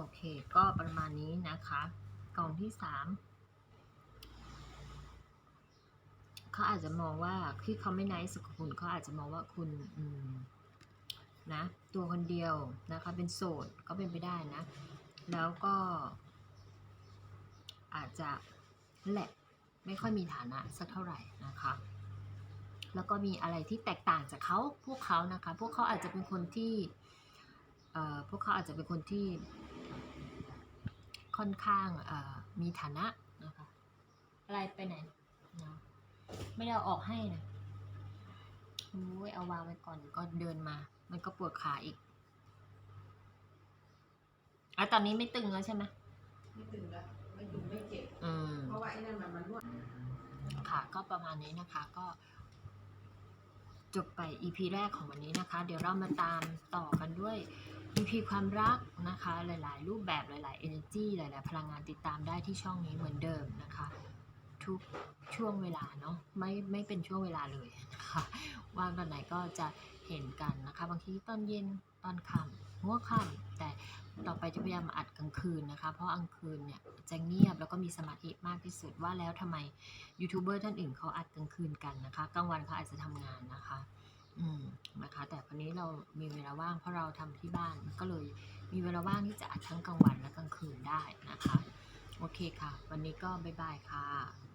อเค ก็ประมาณนี้นะคะ กล่องที่สามเขาอาจจะมองว่าที่เขาไม่ไนส์กับคุณเขาอาจจะมองว่าคุณอืมนะตัวคนเดียวนะคะเป็นโสดก็เป็นไปได้นะ แล้วก็ อาจจะแหละไม่ค่อยมีฐานะสักเท่าไหร่นะคะ แล้วก็มีอะไรที่แตกต่างจากเขาพวกเขานะคะ พวกเขาอาจจะเป็นคนที่พวกเขาอาจจะเป็นคนที่ ค่อนข้างเอ่อมีฐานะนะคะอะไรไปไหนนะไม่ได้เอาออกให้นะโอ้ยเอาวางไว้ก่อนก็เดินมา มันก็ปวดขาอีกอะตอนนี้ไม่ตึงแล้วใช่ไหมไม่ตึงแล้วไม่ตึงไม่เจ็บอืมเพราะว่าไอ้นั่นมันมันนวดค่ะก็ประมาณนี้นะคะก็จบไป EP แรกของวันนี้นะคะ เดี๋ยวเรามาตามต่อกันด้วย EP ความรักนะคะ หลาย ๆ รูปแบบหลาย ๆ energy หลาย ๆ พลังงานติดตามได้ที่ช่องนี้เหมือนเดิมนะคะ ทุกช่วงเวลาเนาะไม่ไม่เป็นช่วงเวลาเลยนะคะว่างตอนไหนก็จะเห็นกันนะคะ บางทีตอนเย็นตอนค่ำหัวค่ำแต่ต่อไปจะพยายามอัดกลางคืนนะคะ เพราะกลางคืนเนี่ยจะเงียบแล้วก็มีสมาธิมากที่สุดว่าแล้วทำไมยูทูบเบอร์ท่านอื่นเขาอัดกลางคืนกันนะคะกลางวันเขาอาจจะทำงานนะคะ อืม วันนี้เรามีเวลาว่างเพราะเราทำที่บ้านก็เลยมีเวลาว่างที่จะอัดทั้งกลางวันและกลางคืนได้นะคะ โอเคค่ะ วันนี้ก็บ๊ายบายค่ะ